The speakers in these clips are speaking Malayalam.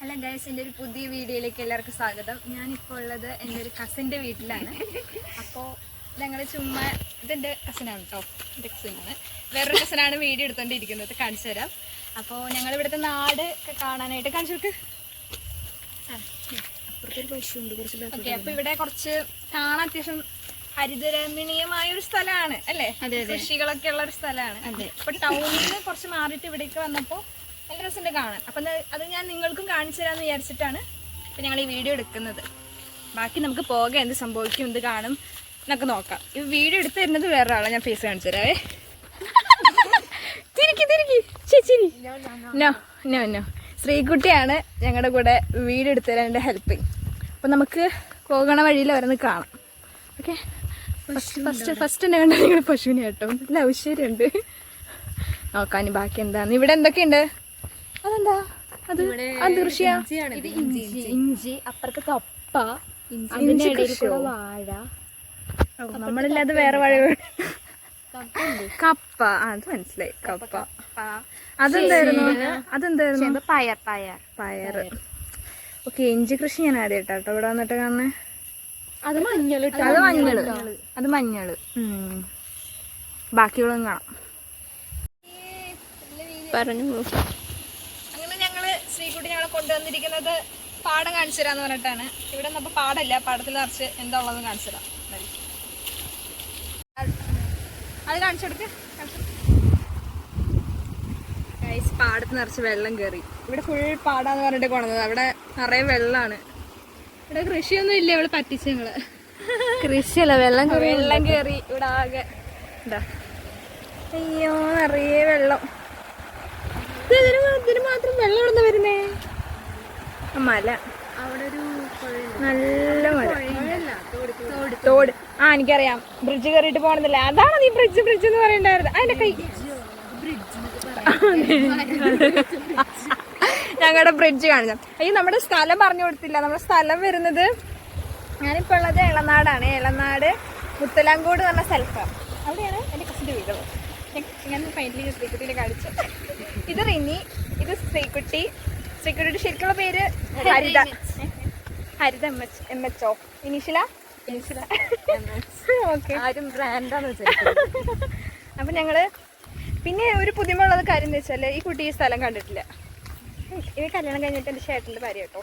ഹലോ ഗൈസ് എന്റെ ഒരു പുതിയ വീഡിയോയിലേക്ക് എല്ലാവർക്കും സ്വാഗതം. ഞാനിപ്പോൾ ഉള്ളത് എന്റെ ഒരു കസിന്റെ വീട്ടിലാണ്. അപ്പോൾ ഞങ്ങൾ ചുമ്മാ ഇതെന്റെ കസിനാണ് കേട്ടോ എന്റെ കസിനാണ് വേറൊരു കസിനാണ് വീഡിയോ എടുത്തുകൊണ്ടിരിക്കുന്നത് കാണിച്ചു തരാം. അപ്പോൾ ഞങ്ങൾ ഇവിടുത്തെ നാട് ഒക്കെ കാണാനായിട്ട് കാണിച്ചു നോക്ക് ഓക്കെ അപ്പോൾ ഇവിടെ കുറച്ച് കാണാൻ അത്യാവശ്യം ഹരിതരമണീയമായ ഒരു സ്ഥലമാണ് അല്ലേ? കൃഷികളൊക്കെ ഉള്ള ഒരു സ്ഥലമാണ്. അപ്പോൾ ടൗണിൽ നിന്ന് കുറച്ച് മാറിയിട്ട് ഇവിടേക്ക് വന്നപ്പോൾ നല്ല രസമുണ്ട് കാണാൻ. അപ്പം അത് ഞാൻ നിങ്ങൾക്കും കാണിച്ചു തരാമെന്ന് വിചാരിച്ചിട്ടാണ് ഇപ്പം ഞങ്ങൾ ഈ വീഡിയോ എടുക്കുന്നത്. ബാക്കി നമുക്ക് പോകാം എന്ത് സംഭവിക്കും എന്ത് കാണും എന്നൊക്കെ നോക്കാം. ഈ വീഡിയോ എടുത്ത് തരുന്നത് വേറെ ആളാണ് ഞാൻ ഫേസ് കാണിച്ചു തരാവേ. തിരിക്കി തിരിക്കി. ചേച്ചി നോ നോ നോ. ശ്രീകുട്ടിയാണ് ഞങ്ങളുടെ കൂടെ വീഡിയോ എടുത്തു തരാൻ എന്റെ ഹെൽപ്പിങ്. അപ്പം നമുക്ക് പോകണ വഴിയിൽ അവരൊന്ന് കാണാം. ഓക്കെ? ഫസ്റ്റ് ഫസ്റ്റ് ഫസ്റ്റ് തന്നെ കണ്ടാൽ നിങ്ങൾ പശുവിനെ കേട്ടോ. നല്ല ഔശ്വര്യമുണ്ട്. നോക്കാൻ ബാക്കി എന്താണ് ഇവിടെ എന്തൊക്കെയുണ്ട്? അതെന്താ? അത് അത് കൃഷിയാ ഇഞ്ചി അപ്പുറത്ത് കപ്പ ഇഞ്ചി. അതിന്റെ ഇടയിൽ കൃഷിയോ? കൂടെ വാഴ. നമ്മളില്ലാതെ വേറെ വഴികൾ കപ്പ. അത് മനസ്സിലായി. കപ്പ അതെന്തായിരുന്നു? അതെന്തായിരുന്നു? പയർ പയർ. പയർ. ഓക്കെ ഇഞ്ചി കൃഷി ഞാൻ ആദ്യമായിട്ടാ കേട്ടോ ഇവിടെ വന്നിട്ട് കാണുന്നത് അത് മഞ്ഞൾ അത് മഞ്ഞൾ. അത് മഞ്ഞൾ. ഉം. ബാക്കിയുള്ളതും കാണാം. പറഞ്ഞു ഞങ്ങൾ ഞങ്ങൾ കൊണ്ടുവന്നിരിക്കുന്നത് പാടം കാണിച്ചു തരാന്ന് പറഞ്ഞിട്ടാണ്. ഇവിടെ നമ്മൾ പാടല്ല പാടത്തിൽ നിറച്ച് എന്താ ഉള്ളത് കാണിച്ചു തരാം. അത് കാണിച്ചു കൊടുക്ക്. പാടത്ത് നിറച്ച് വെള്ളം കയറി ഇവിടെ ഫുൾ പാടാന്ന് പറഞ്ഞിട്ട് കൊണ്ടത് അവിടെ നിറയെ വെള്ളമാണ്. ഇവിടെ കൃഷിയൊന്നും ഇല്ല ഇവിടെ പറ്റിച്ച് ഞങ്ങൾ. കൃഷിയല്ല വെള്ളം വെള്ളം കയറി ഇവിടെ ആകെ. എന്താ അയ്യോ നിറയെ വെള്ളം. ഇതിന് മാത്രം വെള്ളം ഇവിടെ വരുന്നേ? മല. നല്ല മല. തോട്. ആ എനിക്കറിയാം. ബ്രിഡ്ജ് കയറിയിട്ട് പോണെന്നില്ല? അതാണ് നീ ബ്രിഡ്ജ് ബ്രിഡ്ജ് എന്ന് പറയണ്ടായിരുന്നു. അതിന്റെ കൈ. ഞങ്ങളുടെ ബ്രിഡ്ജ് കാണിച്ചാം അയ്യോ നമ്മുടെ സ്ഥലം പറഞ്ഞു കൊടുത്തില്ല. നമ്മുടെ സ്ഥലം വരുന്നത് ഞാനിപ്പോ ഉള്ളത് എളനാടാണ് എളനാട് മുത്തലാങ്കോട് എന്ന് പറഞ്ഞ സ്ഥലത്താണ് അവിടെയാണ് എന്റെ കസിന്റെ വീട്. ഞാൻ- ഫൈനലി കാണിച്ചു ഇത് റിനി ഇത് ശ്രീകുട്ടി. ശ്രീകുട്ടിയുടെ ശരിക്കുള്ള പേര് Haritha Haritha. M H. M H O ഇനിഷില ആരും ബ്രാൻഡാന്ന് അപ്പം ഞങ്ങൾ പിന്നെ ഒരു പുതിമുള്ളത് കാര്യം എന്ന് വെച്ചാൽ ഈ കുട്ടി ഈ സ്ഥലം കണ്ടിട്ടില്ല. ഇത് കല്യാണം കഴിഞ്ഞിട്ട് എന്റെ ചേട്ടന്റെ ഭാര്യ കേട്ടോ.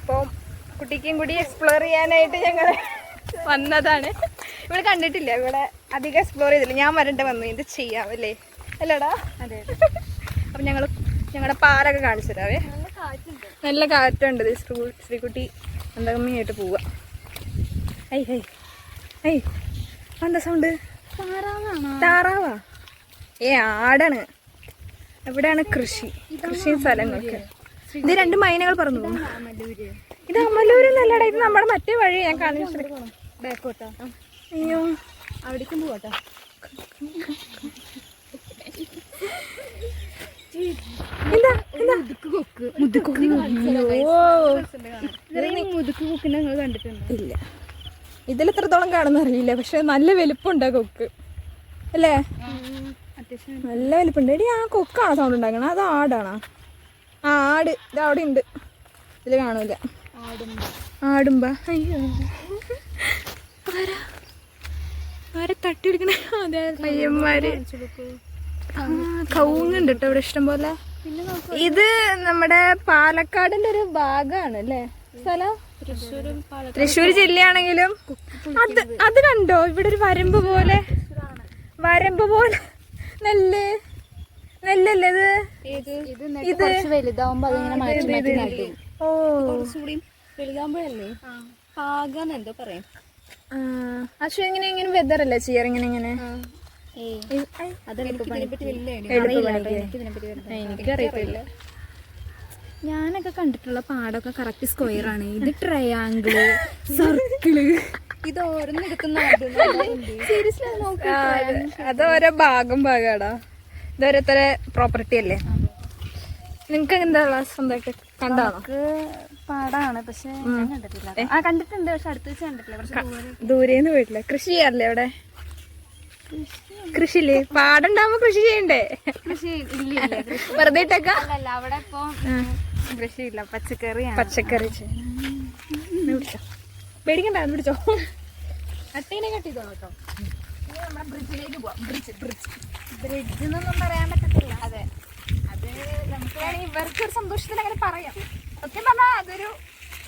അപ്പോൾ കുട്ടിക്കും കൂടി എക്സ്പ്ലോർ ചെയ്യാനായിട്ട് ഞങ്ങൾ വന്നതാണ്. ഇവിടെ കണ്ടിട്ടില്ല. ഇവിടെ അധികം എക്സ്പ്ലോർ ചെയ്തില്ല. ഞാൻ വരണ്ട വന്നു. ഇത് ചെയ്യാം അല്ലേ? അല്ലേടാ. അതെ. അപ്പം ഞങ്ങൾ ഞങ്ങളുടെ പാലൊക്കെ കാണിച്ചു തരാവേ നല്ല കാറ്റുണ്ട് ശ്രീകുട്ടി അന്തകമ്മിയായിട്ട് പോവുക ഐ ഹൈ ഐ എന്താ സൗണ്ട് താറാവാ? ഏ ആടാണ്. എവിടെയാണ് കൃഷി. കൃഷി സ്ഥലങ്ങളൊക്കെ. ഇത് രണ്ട് മൈനകൾ പറഞ്ഞു ഇത് അമലൂര്. നല്ല ഇത് നമ്മുടെ മറ്റേ വഴി ഞാൻ കാണിച്ചു അയ്യോ. അവിടേക്കും പോവാട്ടാ എന്താ എന്താ മുതുക്ക് കൊക്ക് ഓ. മുതുക്ക് കൊക്കിനെ ഞങ്ങൾ കണ്ടിട്ടുണ്ട്. ഇല്ല. ഇതിൽ എത്രത്തോളം കാണുന്ന അറിയില്ല. പക്ഷെ നല്ല വലിപ്പമുണ്ട് ആ കൊക്ക്. അല്ലേ? നല്ല വലിപ്പമുണ്ട്. എടി ആ കൊക്കാണോ സൗണ്ട് ഉണ്ടാക്കണേ അത് ആടാണോ? ആ ആട്. ഇത് അവിടെ ഉണ്ട്. ഇതിൽ കാണൂല. ആടുമ്പോ. അയ്യോ. ആരാ? ആരെ തട്ടി പിടിക്കണേ അതെ പയ്യന്മാര് കവുങ്ങുണ്ട് കേട്ടോ ഇവിടെ ഇഷ്ടംപോലെ? ഇത് നമ്മുടെ പാലക്കാടിന്റെ ഒരു ഭാഗമാണ് അല്ലേ സ്ഥലം? തൃശ്ശൂർ ജില്ലയാണെങ്കിലും അത് അത് കണ്ടോ? ഇവിടെ ഒരു വരമ്പ് പോലെ. വരമ്പ് പോലെ. നെല്ല്. നെല്ലല്ലേ ഇത്? ഇത് വലുതാവുമ്പോ ഓ. കുറച്ചുകൂടി വലുതാവുമ്പോഴല്ലേ? പാകാന്ന് എന്തോ പറയാം. അശ്വ ഇങ്ങനെ ഇങ്ങനെ വെതറല്ലേ ചെയ്യാറിങ്ങനെ ചെയ്യാറ്? ഇങ്ങനെ എനിക്കറിയത്തില്ല. ഞാനൊക്കെ കണ്ടിട്ടുള്ള പാടൊക്കെ കറക്റ്റ് സ്ക്വയർ ആണ്. ഇത് ട്രയാങ്കിൾ സർക്കിൾ ഇത് ഓരോന്ന് എടുക്കുന്ന സീരിയസ്ലി നോക്ക് അത് ഓരോ ഭാഗം ഭാഗാടാ. ഇത് ഓരോരുത്തരെ പ്രോപ്പർട്ടി അല്ലേ? നിങ്ങക്ക് എന്താ സ്വന്തമായിട്ട്? കണ്ടാണോ? പാടാണ് പക്ഷെ ആ കണ്ടിട്ടുണ്ട് പക്ഷെ അടുത്ത് വെച്ച് കണ്ടിട്ടില്ല. ദൂരെ. ദൂരേന്ന് പോയിട്ടില്ല. കൃഷി ചെയ്യാറില്ലേ അവിടെ? കൃഷിയില്ലേ? പാടുണ്ടാവുമ്പോ കൃഷി ചെയ്യണ്ടേ? കൃഷി ഇല്ല ഇല്ല കൃഷി വെറുതെ ഇട്ടേക്ക? അവിടെ ഇപ്പൊ കൃഷിയില്ല പച്ചക്കറി നീ പിടിച്ചോ പേടിക്കണ്ട പിടിച്ചോ അട്ടീനെ കട്ട് ചെയ്തോ കേട്ടോ? നമ്മുടെ ബ്രിഡ്ജിലേക്ക് പോവാം. ബ്രിഡ്ജ് ബ്രിഡ്ജ് ബ്രിഡ്ജ് എന്നൊന്നും പറയാൻ പറ്റത്തില്ല. അതെ. അത് നമുക്ക് വേണമെങ്കിൽ ഇവർക്ക് ഒരു സന്തോഷത്തിൽ അങ്ങനെ പറയാം. സത്യം പറഞ്ഞാൽ അതൊരു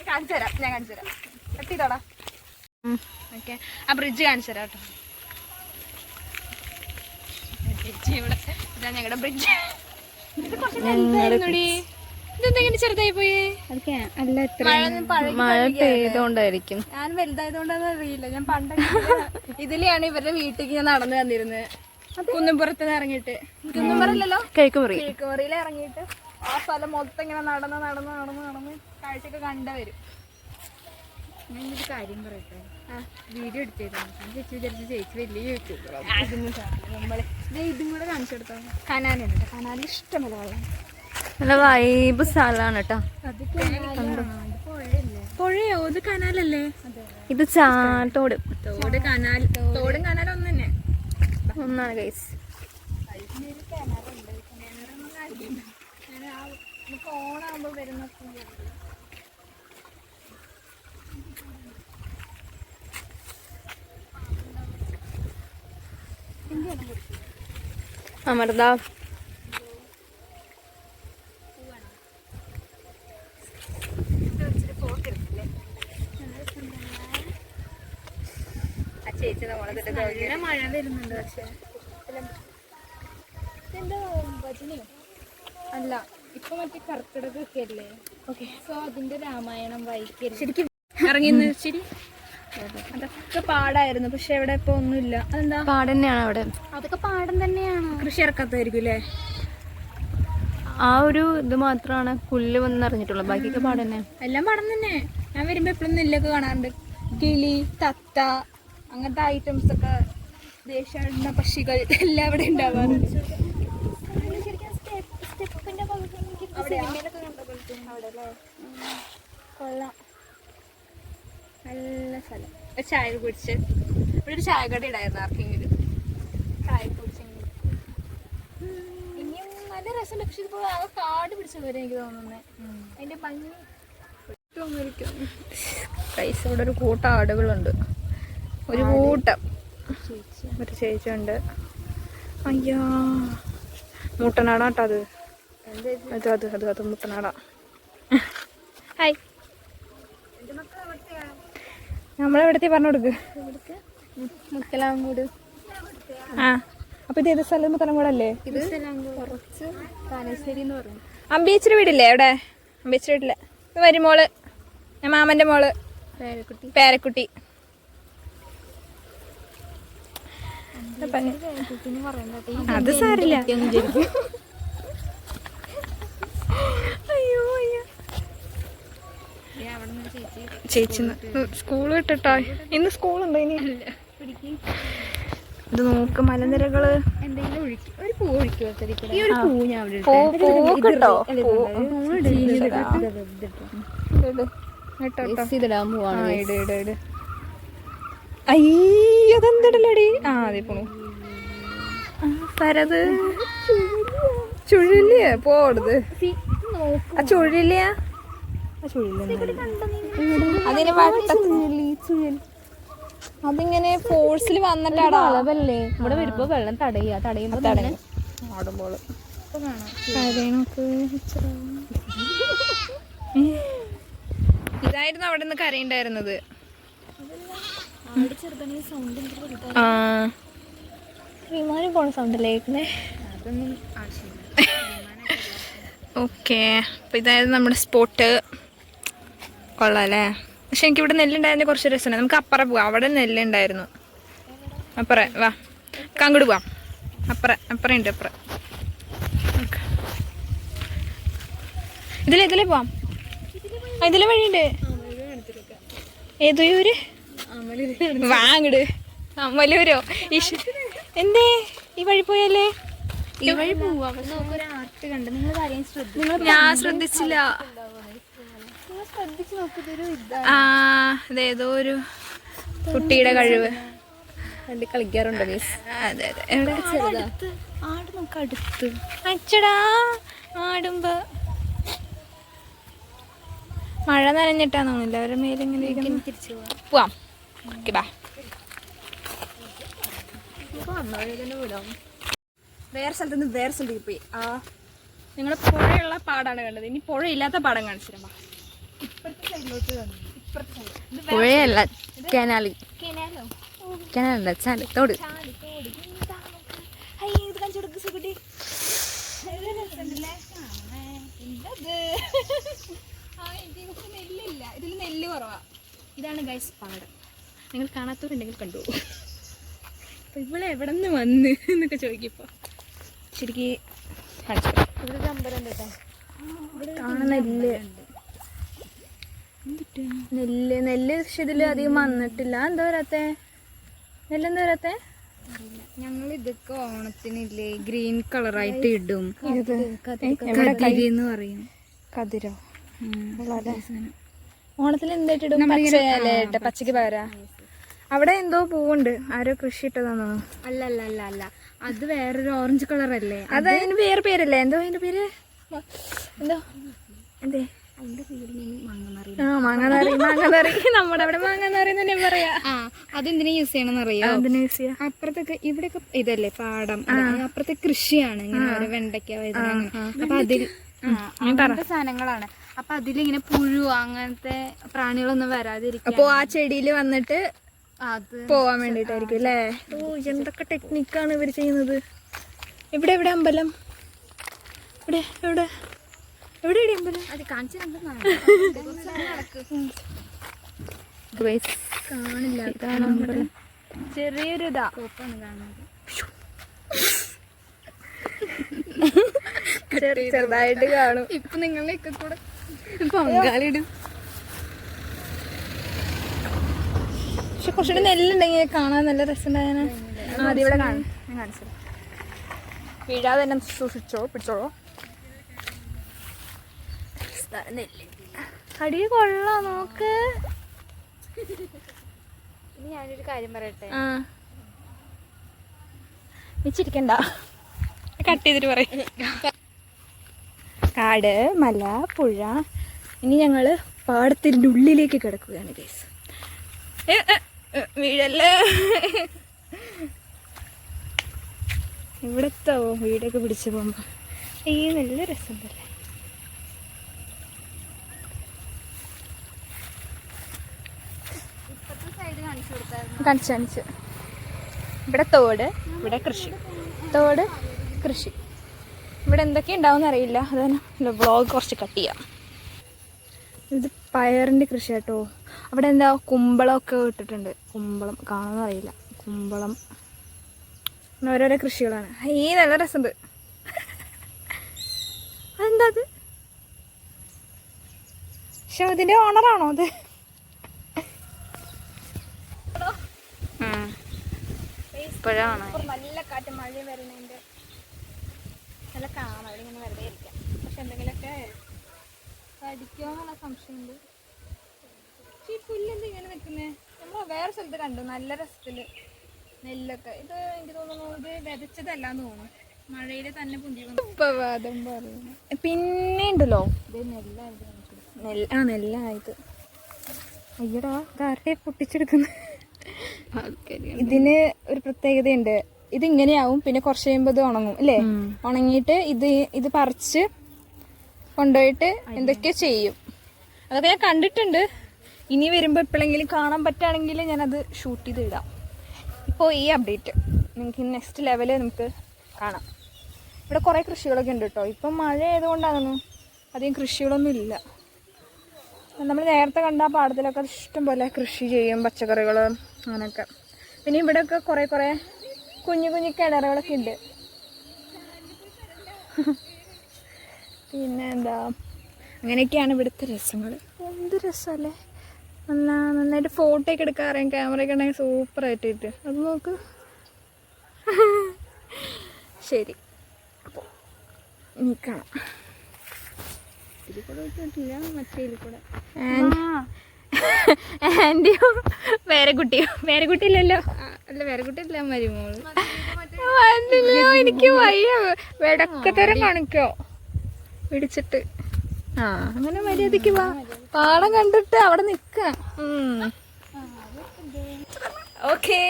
കാണിച്ചു തരാം. ഞാൻ കാണിച്ചു തരാം. ഓക്കെ ആ ബ്രിഡ്ജ് കാണിച്ചു തരാം കേട്ടോ. ഇവിടെ. ഇതാ ഞങ്ങളുടെ ബ്രിഡ്ജ്. ഇതെന്തെങ്കിലും ചെറുതായി പോയേ? അല്ല മഴ? പെയ്തോണ്ടായിരിക്കും. ഞാൻ വലുതായതുകൊണ്ടാന്ന് അറിയില്ല. ഞാൻ പണ്ട് ഇതിലെയാണ് ഇവരുടെ വീട്ടിലേക്ക് ഞാൻ നടന്നു വന്നിരുന്നത്. കുന്നുംപുറത്ത് ഇറങ്ങിയിട്ട്. കുന്നുംപുറല്ലോ കേക്ക് പറയും കിഴക്കുമറിയിൽ ഇറങ്ങിയിട്ട് ആ സ്ഥലം മൊത്തം ഇങ്ങനെ നടന്ന് നടന്ന് നടന്ന് നടന്ന് കാഴ്ചയൊക്കെ കണ്ടവരും. ഞാനൊരു കാര്യം പറയട്ടെ? വീഡിയോ എടുത്തിരുന്നു. ചേച്ചി വിചാരിച്ചു ചേച്ചി വലിയ നമ്മൾ. ദേ ഇതും കൂടെ കാണിച്ചെടുത്തോ കനാലുണ്ട് കനാലിൽ ഇഷ്ടമല്ല വെള്ളം. നല്ല വൈബ് സ്ഥലമാണ് കേട്ടോ. പുഴയോ? ഇത് കനാലല്ലേ? ഇത് ചാട്ടോട്. തോട് കനാൽ തോടും കനാലും ഒന്ന് തന്നെ. ഒന്നാണ് കൈസ് ഓണാകുമ്പോ വരുന്ന അമൃത. ആ ചേച്ചി നമ്മളെ നല്ല മഴ വരുന്നുണ്ട് പക്ഷെ. അല്ല ഇപ്പൊ മറ്റേ കർക്കിടകൊക്കെ അല്ലേ? ഓക്കെ സോ അതിന്റെ രാമായണം വായിക്കരുത്. ശരിക്കും ഇറങ്ങി ശരി? അതൊക്കെ പാടായിരുന്നു പക്ഷെ ഇവിടെ ഇപ്പൊ ഒന്നുമില്ല. അതെന്താ? പാടം തന്നെയാണ് അവിടെ? അതൊക്കെ പാടം തന്നെയാണ്. കൃഷി ഇറക്കാത്തായിരിക്കും അല്ലേ ആ ഒരു ഇത് മാത്രമാണ് പുല്ല് വന്നറിഞ്ഞിട്ടുള്ളത്. ബാക്കിയൊക്കെ പാടം തന്നെ എല്ലാം പാടം തന്നെ. ഞാൻ വരുമ്പോ എപ്പോഴും നെല്ലൊക്കെ കാണാറുണ്ട്. കിളി തത്ത അങ്ങനത്തെ ഐറ്റംസ് ഒക്കെ ദേശാടന പക്ഷികൾ എല്ലാം ഇവിടെ ഉണ്ടാവാറുണ്ട്. അവിടെയാ? കൊള്ളാം. നല്ല സ്ഥലം. ഒരു ചായ കുടിച്ച്. ഇവിടെ ഒരു ചായ കട ഇടായിരുന്നു ആർക്കെങ്കിലും. ചായ കുടിച്ചെങ്കിൽ ഇനിയും നല്ല രസമുണ്ട് പക്ഷെ ഇതിപ്പോ ആകെ കാട് പിടിച്ച പോലെ എനിക്ക് തോന്നുന്നത് അതിന്റെ ഭംഗി പൈസ ഇവിടെ ഒരു കൂട്ടം ആടുകളുണ്ട്. ഒരു കൂട്ടം. ഒരു ചേച്ചിയുണ്ട്. അയ്യാ. മുട്ടനാടാട്ടോ അത്. അത് അത് അത് അത് മുട്ടനാടാ. ഹായ്. നമ്മളെവിടത്തെ പറഞ്ഞു കൊടുക്ക്? മുക്കലാംകൂട് ആ അപ്പൊ ഇത് ഏത് സ്ഥലം? മുത്തലംകൂടല്ലേ ഇത് കുറച്ച് കാനശ്ശേരി എന്ന് പറയും. അമ്പീച്ചിരി വീടില്ലേ എവിടെ അമ്പീച്ചിരി വീട്ടിൽ. ഇത് വരുമോൾ ഞാൻ മാമന്റെ മോൾ. പേരക്കുട്ടി. അത് സാരില്ല അയ്യോ അയ്യോ അവിടെ നിന്ന് ചേച്ചി സ്കൂൾ വിട്ടിട്ടാ? ഇന്ന് സ്കൂളുണ്ടോ ഇനി? ഇത് നോക്ക് മലനിരകൾ. എന്തെങ്കിലും ഒഴിക്കും ഒരു പൂ ഒഴിക്കും ഈ ഒരു പൂ ഞാൻ അവിടെ പൂ പൂക്കിട്ടോ ഇതിടാൻ പോവാണ്. ഇട് ഇട് ഇട്. അയ്യോ അതെന്തിടലടി? ആ അതെ പോണു. പരത് ചുഴലിയ. പോടുത് ആ ചുഴലിയ? അതിന് അതിങ്ങനെ ഫോഴ്സിൽ വന്നിട്ടാടാ. അളവല്ലേ ഇവിടെ വരുമ്പോ വെള്ളം തടയുക തടയുമ്പോ തടയും ആടുമ്പോൾ ഇതായിരുന്നു അവിടെ നിന്ന് കരയുണ്ടായിരുന്നത്. ആ. വിമാനം പോണ സൗണ്ട് കേൾക്കുന്നേ? അതൊന്നും ആവശ്യമില്ല. ഓക്കെ അപ്പം ഇതായിരുന്നു നമ്മുടെ സ്പോട്ട് കൊള്ളാം അല്ലേ? പക്ഷെ എനിക്ക് ഇവിടെ നെല്ലുണ്ടായിരുന്ന കുറച്ച് രസമാണ് നമുക്ക് അപ്പുറം പോവാം. അവിടെ നെല്ലുണ്ടായിരുന്നു. അപ്പുറം വാ. അങ്ങോട്ട് പോവാം. അപ്പുറം അപ്പുറം ഉണ്ട് അപ്പുറം. ഇതിലെ ഇതിലെ പോവാം. ഇതിലെ വഴിയുണ്ട്. ഏതൊരു വാങ്ങട് അമ്മലൂരോ എന്തേ? ഈ വഴി പോയല്ലേ? ഈ വഴി പോവാ. ഞാൻ ശ്രദ്ധിച്ചില്ല നിങ്ങൾ ശ്രദ്ധിച്ചു നോക്കിയതൊരു ഇതാ ആ അതേതോ ഒരു കുട്ടിയുടെ കഴിവ്. കണ്ടി കളിക്കാറുണ്ടോ മീസ് അതെ അതെ. എവിടെ? ചെറുതാ ആട് നമുക്ക് അടുത്ത്. അച്ചടാ ആടുമ്പോ. മഴ നനഞ്ഞിട്ടാന്ന് തോന്നില്ല അവരുടെ മേലിങ്ങനെ ഇരിക്കുന്നു. തിരിച്ചു പോവാം. പോവാം. ഓക്കെ ബാ വേറെ സ്ഥലത്ത് നിന്ന് വേറെ സ്ഥലത്തേക്ക് പോയി. ആ നിങ്ങൾ പുഴയുള്ള പാടാണ് കണ്ടത്. ഇനി പുഴയില്ലാത്ത പാടം കാണിച്ചു പുഴയല്ല കനാലി കനാലല്ല ചാൽ തോട്. നെല്ലില്ല. ഇതിൽ നെല്ല് കുറവാ. ഇതാണ് ഗൈസ് പാടം. നിങ്ങൾ കാണാത്തവരുണ്ടെങ്കിൽ കണ്ടു. അപ്പൊ ഇവിടെ എവിടെ നിന്ന് വന്ന് എന്നൊക്കെ ചോദിക്കപ്പോ. ശരിക്കും. ഇവിടെ ഒരു അമ്പലം കേട്ടോ നെല്ല് നെല്ല് കൃഷി പക്ഷെ ഇതിൽ അധികം വന്നിട്ടില്ല. എന്താ വരാത്തെ? നെല്ലെന്താ വരാത്തെ? ഞങ്ങൾ ഇതൊക്കെ ഓണത്തിനില്ലേ ഗ്രീൻ കളറായിട്ട് ഇടും. കതിരി എന്ന് പറയും. കതിരോ? ഓണത്തിന് എന്തായിട്ട് ഇടും? പച്ചക്ക് പകരാ? അവിടെ എന്തോ പൂവുണ്ട്. ആരോ കൃഷി ഇട്ടതാണോ അല്ല അല്ല അല്ല അല്ല അത് വേറൊരു ഓറഞ്ച് കളർ അല്ലേ അത് അതിന് വേറെ പേരല്ലേ? എന്തോ അതിന്റെ പേര്? എന്തോ? എന്തേ? മാങ്ങാനറി. മാങ്ങാനറി നമ്മുടെ അവിടെ മാങ്ങാനറി തന്നെ പറയാ. അതെന്തിനാ യൂസ് ചെയ്യണമെന്ന് അറിയോ? അതിന് യൂസ് ചെയ്യാം? അപ്പുറത്തൊക്കെ ഇവിടെയൊക്കെ ഇതല്ലേ പാടം. അപ്പുറത്തെ കൃഷിയാണ് ഇങ്ങനെ വെണ്ടയ്ക്ക. അപ്പൊ അതിൽ അങ്ങനത്തെ സാധനങ്ങളാണ്. അപ്പൊ അതിലിങ്ങനെ പുഴു അങ്ങനത്തെ പ്രാണികളൊന്നും വരാതിരിക്കും അപ്പൊ ആ ചെടിയിൽ വന്നിട്ട് അത് പോവാൻ വേണ്ടിട്ടായിരിക്കും അല്ലേ? ഓ എന്തൊക്കെ ടെക്നിക്കാണ് ഇവർ ചെയ്യുന്നത്? ഇവിടെ എവിടെ അമ്പലം? ഇവിടെ എവിടെ? അമ്പലം? അത് ചെറിയൊരു ഇതാ ചെറുതായിട്ട് കാണും. ഇപ്പൊ നിങ്ങളെയൊക്കെ കൂടെ. പങ്കാളിടും പക്ഷെ കുറച്ചുകൂടി നെല്ലുണ്ടെങ്കിൽ കാണാൻ നല്ല രസമുണ്ടായ ആദ്യം ഇവിടെ കാണാൻ ഞാൻ കാണിച്ചു വീഴാതെ തന്നെ സൂക്ഷിച്ചോ? പിടിച്ചോളൂ? നെല്ല് അടി കൊള്ളാം നോക്ക് ഇനി ഞാനൊരു കാര്യം പറയട്ടെ? വെച്ചിരിക്കണ്ട ചിരിക്കണ്ട കട്ട് ചെയ്തിട്ട് പറയും. കാട് മല പുഴ. ഇനി ഞങ്ങൾ പാടത്തിന്റെ ഉള്ളിലേക്ക് കിടക്കുകയാണ് കേസ് വീഴല്ലേ? ഇവിടത്തോ വീടൊക്കെ പിടിച്ചു പോകുമ്പോ. ഈ നല്ല രസമുണ്ടല്ലേ? കാണിച്ചു കാണിച്ചു. ഇവിടെ തോട് ഇവിടെ കൃഷി. തോട് കൃഷി. ഇവിടെ എന്തൊക്കെ ഉണ്ടാവും അറിയില്ല. അത് തന്നെ വ്ളോഗ് കുറച്ച് കട്ട് ചെയ്യാം. ഇത് പയറിന്റെ കൃഷി കേട്ടോ അവിടെ എന്താ കുമ്പളമൊക്കെ ഇട്ടിട്ടുണ്ട്. കുമ്പളം കാണുന്ന അറിയില്ല. കുമ്പളം. ഓരോരോ കൃഷികളാണ്. ഈ നല്ല രസമുണ്ട്. അതെന്താ അത്? പക്ഷെ ഇതിന്റെ ഓണറാണോ അത്? ഇപ്പോഴാണ്. നല്ല കാറ്റ് മഴയും വരുന്നുണ്ട് നല്ല കാണാം അവിടെ ഇങ്ങനെ വെറുതെ ഇരിക്കാം. പക്ഷെ എന്തെങ്കിലുമൊക്കെ കടിക്കുമോന്നുള്ള സംശയമുണ്ട്. പക്ഷെ ഈ പുല്ലെന്ത് ഇങ്ങനെ നിൽക്കുന്നേ? നമ്മൾ വേറെ സ്ഥലത്ത് കണ്ടു. നല്ല രസത്തിൽ നെല്ലൊക്കെ. ഇത് എനിക്ക് തോന്നുന്നു ഇത് വിതച്ചതല്ലാന്ന് തോന്നുന്നു. മഴയിൽ തന്നെ ഉപവാദം പറയുന്നു. പിന്നെ ഉണ്ടല്ലോ നെല്ല് ആ നെല്ലായത് അയ്യടാ ഇതാരുടെ പൊട്ടിച്ചെടുക്കുന്നത് ഇതിന് ഒരു പ്രത്യേകതയുണ്ട്. ഇത് ഇങ്ങനെയാവും പിന്നെ കുറച്ച് കഴിയുമ്പോൾ ഇത് ഉണങ്ങും അല്ലേ? ഉണങ്ങിയിട്ട് ഇത് ഇത് പറിച്ച് കൊണ്ടുപോയിട്ട് എന്തൊക്കെയോ ചെയ്യും. അതൊക്കെ ഞാൻ കണ്ടിട്ടുണ്ട്. ഇനി വരുമ്പോൾ എപ്പോഴെങ്കിലും കാണാൻ പറ്റുകയാണെങ്കിൽ ഞാനത് ഷൂട്ട് ചെയ്ത് ഇടാം ഇപ്പോൾ ഈ അപ്ഡേറ്റ് നിങ്ങൾക്ക് നെക്സ്റ്റ് ലെവൽ നമുക്ക് കാണാം. ഇവിടെ കുറേ കൃഷികളൊക്കെ ഉണ്ട് കേട്ടോ. ഇപ്പം മഴ ആയതുകൊണ്ടാണെന്നു അധികം കൃഷികളൊന്നും ഇല്ല. നമ്മൾ നേരത്തെ കണ്ട ആ പാടത്തിലൊക്കെ ഇഷ്ടം പോലെ കൃഷി ചെയ്യും പച്ചക്കറികൾ അങ്ങനെയൊക്കെ. പിന്നെ ഇവിടെ ഒക്കെ കുറേ കുറേ കുഞ്ഞു കുഞ്ഞു കിണറുകളൊക്കെ ഉണ്ട്. പിന്നെ എന്താ അങ്ങനെയൊക്കെയാണ് ഇവിടുത്തെ രസങ്ങൾ എന്ത് രസമല്ലേ നല്ല നന്നായിട്ട് ഫോട്ടോ ഒക്കെ എടുക്കാൻ ക്യാമറ ഒക്കെ ഉണ്ടെങ്കിൽ സൂപ്പറായിട്ട് ആയിട്ടിട്ട്. അത് നോക്ക്. ശരി. അപ്പോൾ കാണാം മറ്റേ കൂടെ ആന്റിയോ വേറെ കുട്ടിയോ. വേറെ കുട്ടിയില്ലല്ലോ. അല്ല വേറെ കുട്ടിയല്ല മരുമോൾ എനിക്ക് വയ്യ. വെടക്കത്തരം കാണിക്കോ. പിടിച്ചിട്ട് ആ അങ്ങനെ മര്യാദയ്ക്ക് വാ. പാടം കണ്ടിട്ട് അവിടെ നിക്ക ഓക്കേ.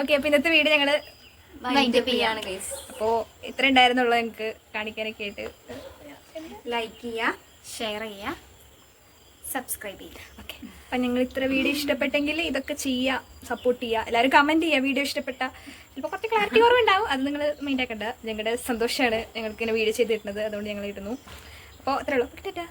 ഓക്കെ അപ്പൊ ഇന്നത്തെ വീഡിയോ ഞങ്ങൾ അപ്പോ ഇത്ര ഉണ്ടായിരുന്നുള്ളൂ ഞങ്ങക്ക് കാണിക്കാനൊക്കെ ആയിട്ട്. ലൈക്ക് ചെയ്യുക ഷെയർ ചെയ്യുക സബ്സ്ക്രൈബ് ചെയ്യുക ഓക്കെ അപ്പം നിങ്ങൾ ഇത്ര വീഡിയോ ഇഷ്ടപ്പെട്ടെങ്കിൽ ഇതൊക്കെ ചെയ്യുക സപ്പോർട്ട് ചെയ്യുക. എല്ലാവരും കമന്റ് ചെയ്യുക വീഡിയോ ഇഷ്ടപ്പെട്ട. ചിലപ്പോൾ കുറച്ച് ക്ലാരിറ്റി കുറവുണ്ടാവും. അത് നിങ്ങൾ മൈൻഡ് ആക്കേണ്ട. ഞങ്ങളുടെ സന്തോഷമാണ് ഞങ്ങൾക്ക് ഇങ്ങനെ വീഡിയോ ചെയ്ത് കിട്ടുന്നത് അതുകൊണ്ട് ഞങ്ങൾ ഇടുന്നു. അപ്പോൾ അത്രേ ഉള്ളൂ. ടാറ്റാ.